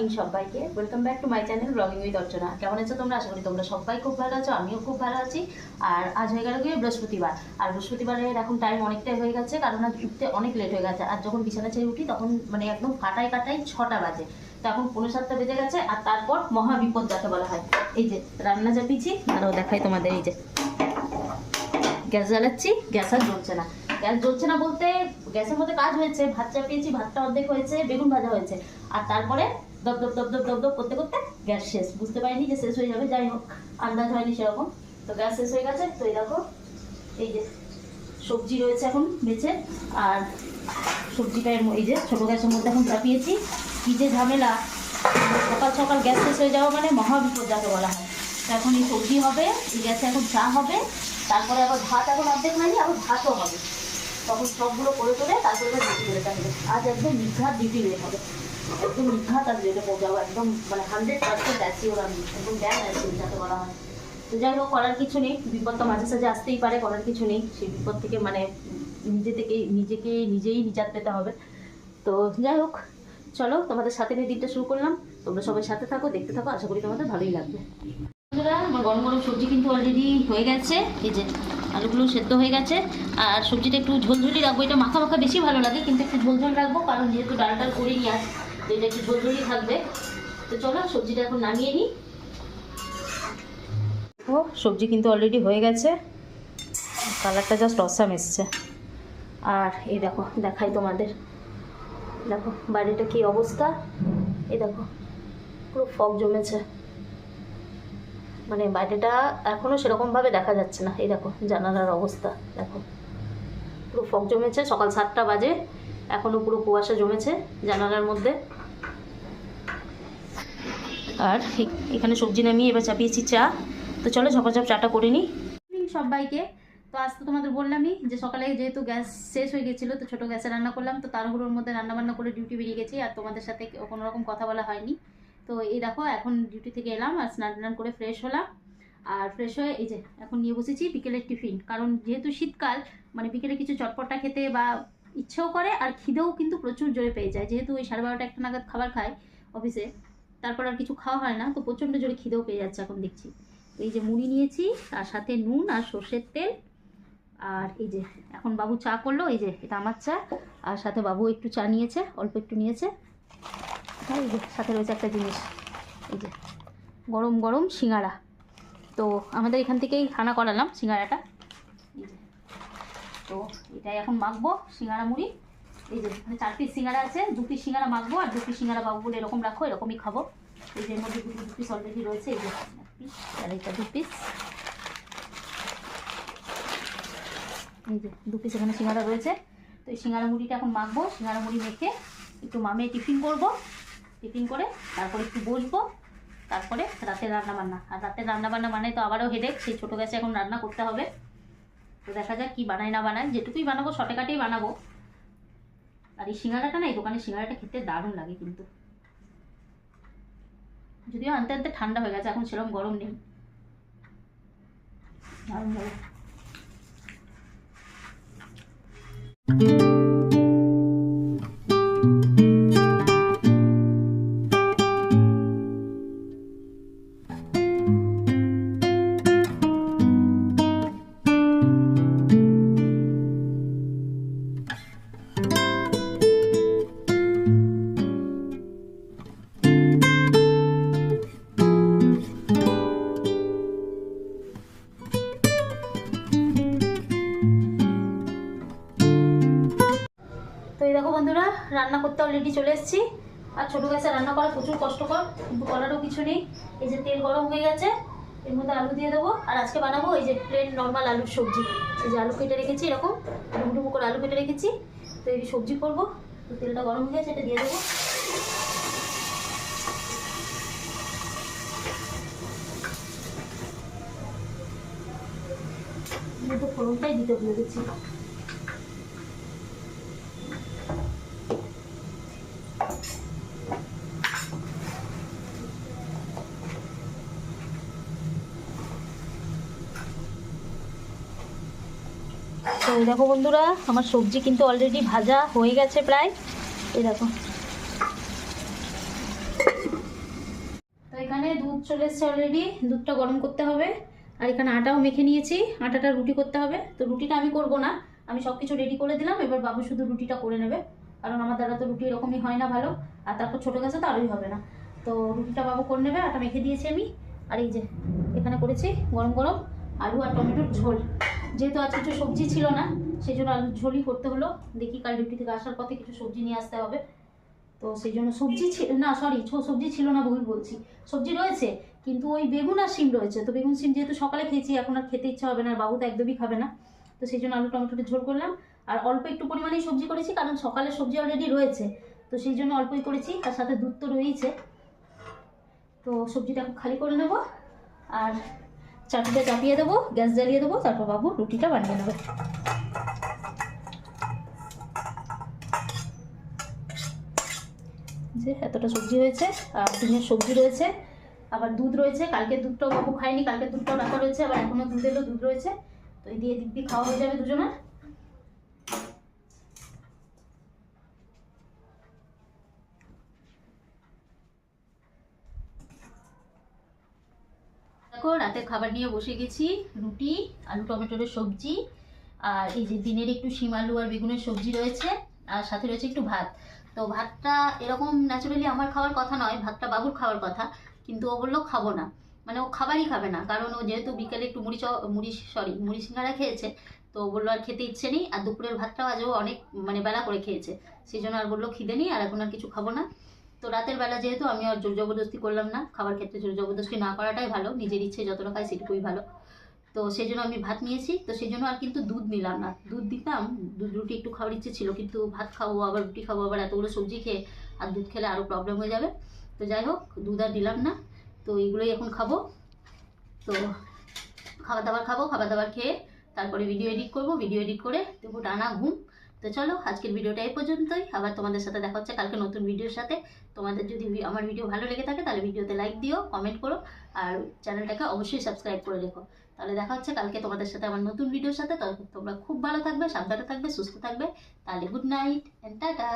Morning সবাইকে। Welcome back to my channel blogging with Archana. কেমন আছো তোমরা? আশা করি তোমরা সবাই খুব ভালো আছো, আমিও খুব ভালো আছি। আর আজ হয়ে গেল গিয়ে বৃহস্পতিবার। আর বৃহস্পতিবারের এখন টাইম অনেকটাই হয়ে গেছে, কারণ আজ উঠতে অনেক লেট হয়ে গেছে। আর যখন বিছানা ছেড়ে উঠি, তখন মানে একদম কাটাই কাটাই ছটা বাজে। তো এখন পনেরো সাতটা বেজে গেছে, আর তারপর মহা বিপদ যাকে বলা হয়। এই যে, রান্না চাপিয়েছি আরও দেখাই তোমাদের এই যে। গ্যাস জ্বালাচ্ছি, গ্যাস আর জ্বলছে না। গ্যাস জ্বলছে না বলতে, গ্যাসের মধ্যে কাজ হয়েছে, ভাত চাপিয়েছি, ভাতটা অর্ধেক হয়েছে, বেগুন ভাজা হয়েছে। আর তারপরে দপ দপ দপ দপ দপ দপ করতে করতে গ্যাস শেষ। বুঝতে পারিনি যে শেষ হয়ে যাবে, যাই হোক, আন্দাজ হয়নি সেরকম। তো গ্যাস শেষ হয়ে গেছে। তো এই দেখো, এই যে সবজি রয়েছে এখন বেছে, আর সবজিটা এই যে ছোটো গ্যাসের মধ্যে এখন চাপিয়েছি। কী যে ঝামেলা। সকাল সকাল গ্যাস শেষ হয়ে যাওয়া মানে মহা বিপদ যাকে বলা হয়। তো এখন এই সবজি হবে, এই গ্যাসে এখন চা হবে, তারপরে আবার ভাত এখন অর্ধেক হয়নি, আবার ভাতও হবে। তখন সবগুলো করে করে তারপরে ডিউটি বেরোতে হবে আজ একদম নিঘাত ডিউটি বের হবে। একদম নিঘাত আজ বেরোতে পৌঁছাবো একদম মানে হান্ড্রেড পার্সেন্ট আছি ওরা একদম জ্ঞান আছি যাকে বলা হয়। তো যাই হোক, করার কিছু নেই, বিপদ তো মাঝে সাঝে আসতেই পারে, করার কিছু নেই। সেই বিপদ থেকে মানে নিজে থেকে, নিজেকে নিজেই নিজাত পেতে হবে। তো যাই হোক, চলো তোমাদের সাথে নিয়ে দিনটা শুরু করলাম। তোমরা সবাই সাথে থাকো, দেখতে থাকো, আশা করি তোমাদের ভালোই লাগবে। আমার গরম গরম সবজি কিন্তু অলরেডি হয়ে গেছে, এই যে আলুগুলো সেদ্ধ হয়ে গেছে। আর সবজিটা একটু ঝোলঝুলি রাখব, এটা মাখা মাখা বেশি ভালো লাগে, কিন্তু একটু ঝোলঝোল রাখব, কারণ যেহেতু ডাল ডাল করে নিয়ে আস তো এটা একটু ঝোলঝুলি থাকবে? তো চলো, সবজিটা এখন নামিয়ে নিই। ও, সবজি কিন্তু অলরেডি হয়ে গেছে। কালারটা জাস্ট অসাম এসছে। আর এই দেখো, দেখাই তোমাদের। দেখো, বাড়িটা কি অবস্থা? এই দেখো, পুরো ফগ জমেছে। মানে বাইরেটা এখনও সেরকমভাবে দেখা যাচ্ছে না। এই দেখো, জানালার অবস্থা, দেখো। পুরো ফগ জমেছে, সকাল সাতটা বাজে। এখনও পুরো কুয়াশা জমেছে জানালার মধ্যে। আর এখানে সবজি নামিয়ে এবার চাপিয়েছি চা। তো চলো ঝপাঝপ চাটা করে নিই। সবাইকে। তো আজ তো তোমাদের বললামই যে সকালে যেহেতু গ্যাস শেষ হয়ে গেছিল, তো ছোটো গ্যাসে রান্না করলাম। তো তাড়াহুড়োর মধ্যে রান্না বান্না করে ডিউটি বেরিয়ে গেছি আর তোমাদের সাথে কোনো রকম কথা বলা হয়নি। তো এই দেখো, এখন ডিউটি থেকে এলাম আর স্নান টান করে ফ্রেশ হলাম। আর ফ্রেশ হয়ে এই যে এখন নিয়ে বসেছি বিকেলের টিফিন। কারণ যেহেতু শীতকাল মানে বিকেলে কিছু চটপটা খেতে বা ইচ্ছেও করে আর খিদেও কিন্তু প্রচুর জোরে পেয়ে যায়। যেহেতু ওই সাড়ে বারোটা একটা নাগাদ খাবার খায় অফিসে তারপর আর কিছু খাওয়া হয় না, তো প্রচণ্ড জোরে খিদেও পেয়ে যাচ্ছে এখন দেখছি। তো এই যে মুড়ি নিয়েছি, তার সাথে নুন আর সর্ষের তেল, আর এই যে এখন বাবু চা করল, এই যে এটা আমার চা, আর সাথে বাবু একটু চা নিয়েছে, অল্প একটু নিয়েছে। হ্যাঁ এই যে সাথে রয়েছে একটা জিনিস, এই যে গরম গরম সিঙ্গারা। তো আমাদের এখান থেকেই খানা করালাম সিঙ্গারাটা। এই যে, তো এটাই এখন মাখবো, সিঙ্গারা মুড়ি। এই যে এখানে চার পিস সিঙ্গারা আছে দু পিস সিঙ্গারা মাখবো আর দু পিস সিঙ্গারা বাবু বলে এরকম রাখো, এরকমই খাব। এই যে মধ্যে দুটো দু পিস অলরেডি রয়েছে, এই যে পিস আর এইটা দু পিস এই যে, দু পিস এখানে সিঙ্গারা রয়েছে। তো এই সিঙ্গারা মুড়িটা এখন মাখবো, সিঙ্গারা মুড়ি মেখে একটু মামে টিফিন করব। টিফিন করে তারপরে একটু বসবো, তারপরে রাতের রান্না বান্না আর রাতের রান্না বান্না মানে তো আবারও হেডেক সেই ছোটো গ্যাসে এখন রান্না করতে হবে। তো দেখা যাক কী বানাই না বানাই, যেটুকুই বানাবো শর্টে কাটেই বানাবো। আর এই সিঙ্গারাটা না, এই দোকানের সিঙ্গারাটা খেতে দারুণ লাগে কিন্তু। যদিও আনতে আনতে ঠান্ডা হয়ে গেছে, এখন সেরকম গরম নেই। দারুণ লাগে। বন্ধুরা, রান্না করতে অলরেডি চলে এসেছি। আর ছোটো গ্যাসে রান্না করা প্রচুর কষ্টকর, কিন্তু করারও কিছু নেই। এই যে তেল গরম হয়ে গেছে, এর মধ্যে আলু দিয়ে দেবো। আর আজকে বানাবো এই যে প্লেন নর্মাল আলুর সবজি। এই যে আলু কেটে রেখেছি এরকম ডুমো ডুমো করে আলু কেটে রেখেছি। তো এই সবজি করব, তো তেলটা গরম হয়ে গেছে, এটা দিয়ে দেবো। ফোড়নটাই দিতে ভুলে গেছি। তো দেখো বন্ধুরা, আমার সবজি কিন্তু অলরেডি ভাজা হয়ে গেছে প্রায়। এই দেখো। তো এখানে দুধ চলে এসছে অলরেডি দুধটা গরম করতে হবে। আর এখানে আটাও মেখে নিয়েছি, আটাটা রুটি করতে হবে। তো রুটিটা আমি করব না, আমি সব কিছু রেডি করে দিলাম, এবার বাবু শুধু রুটিটা করে নেবে। কারণ আমার দ্বারা তো রুটি এরকমই হয় না ভালো, আর তারপর ছোটো গাছে তো আরোই হবে না। তো রুটিটা বাবু করে নেবে, আটা মেখে দিয়েছি আমি। আর এই যে, এখানে করেছি গরম গরম আলু আর টমেটোর ঝোল। যেহেতু আজ কিছু সবজি ছিল না, সেই জন্য আলুর ঝোলই করতে হলো। দেখি কাল ডিউটি থেকে আসার পথে কিছু সবজি নিয়ে আসতে হবে। তো সেই জন্য সবজি ছিল না সরি সবজি ছিল না ভুল বলছি। সবজি রয়েছে, কিন্তু ওই বেগুন আর শিম রয়েছে। তো বেগুন, শিম যেহেতু সকালে খেয়েছি, এখন আর খেতে ইচ্ছা হবে না, আর বাবু তো একদমই খাবে না। তো সেই জন্য আলু, টমেটোটা ঝোল করলাম। আর অল্প একটু পরিমাণেই সবজি করেছি, কারণ সকালে সবজি অলরেডি রয়েছে। তো সেই জন্য অল্পই করেছি, তার সাথে দুধ তো রয়েইছে। তো সবজিটা খালি করে নেব। আর চাটুটা চাপিয়ে দেবো, গ্যাস জ্বালিয়ে দেবো, তারপর বাবু রুটিটা বানিয়ে নেবে। যে এতটা সবজি হয়েছে, আর ডিমের সবজি রয়েছে, আবার দুধ রয়েছে কালকে দুধটাও বাবু খায়নি কালকে দুধটাও রাখা রয়েছে, আবার এখনও দুধ এলো, দুধ রয়েছে, তো এই দিয়ে দিব্যি খাওয়া হয়ে যাবে দুজনের। দেখো রাতের খাবার নিয়ে বসে গেছি, রুটি, আলু, টমেটোর সবজি, আর এই যে দিনের একটু শিম আলু আর বেগুনের সবজি রয়েছে, আর সাথে রয়েছে একটু ভাত। তো ভাতটা এরকম ন্যাচারালি আমার খাওয়ার কথা নয়, ভাতটা বাবুর খাওয়ার কথা, কিন্তু ও বলল খাব না। মানে ও খাবারই খাবে না, কারণ ও যেহেতু বিকেলে একটু মুড়ি চ মুড়ি সরি মুড়ি সিঙ্গারা খেয়েছে, তো ও বলল আর খেতে ইচ্ছে নেই, আর দুপুরের ভাতটাও আজও অনেক মানে বেলা করে খেয়েছে, সেই জন্য আর বলল খিদে নেই, আর এখন আর কিছু খাব না। তো রাতের বেলা যেহেতু আমি আর জোর জবরদস্তি করলাম না, খাবার ক্ষেত্রে জোর জবরদস্তি না করাটাই ভালো, নিজের ইচ্ছে যতটা খাই সেটুকুই ভালো। তো সেই জন্য আমি ভাত নিয়েছি, তো সেই জন্য আর কিন্তু দুধ নিলাম না। দুধ দিতাম, দুধ রুটি একটু খাওয়ার ইচ্ছে ছিল, কিন্তু ভাত খাব, আবার রুটি খাব, আবার এতগুলো সবজি খেয়ে আর দুধ খেলে আরও প্রবলেম হয়ে যাবে। তো যাই হোক, দুধ আর দিলাম না, তো এইগুলোই এখন খাব। তো খাবার দাবার খাব, খাবার দাবার খেয়ে তারপরে ভিডিও এডিট করব ভিডিও এডিট করে দেবো টানা ঘুম। তো চলো, আজকের ভিডিওটা এই পর্যন্তই। আবার তোমাদের সাথে দেখা হচ্ছে কালকে নতুন ভিডিওর সাথে। তোমাদের যদি আমার ভিডিও ভালো লেগে থাকে, তাহলে ভিডিওতে লাইক দিও কমেন্ট করো, আর চ্যানেলটাকে অবশ্যই সাবস্ক্রাইব করে রেখো। তাহলে দেখা হচ্ছে কালকে তোমাদের সাথে আমার নতুন ভিডিওর সাথে। তোমরা খুব ভালো থাকবে, সাবধানে থাকবে, সুস্থ থাকবে। তাহলে গুড নাইট অ্যান্ড টাটা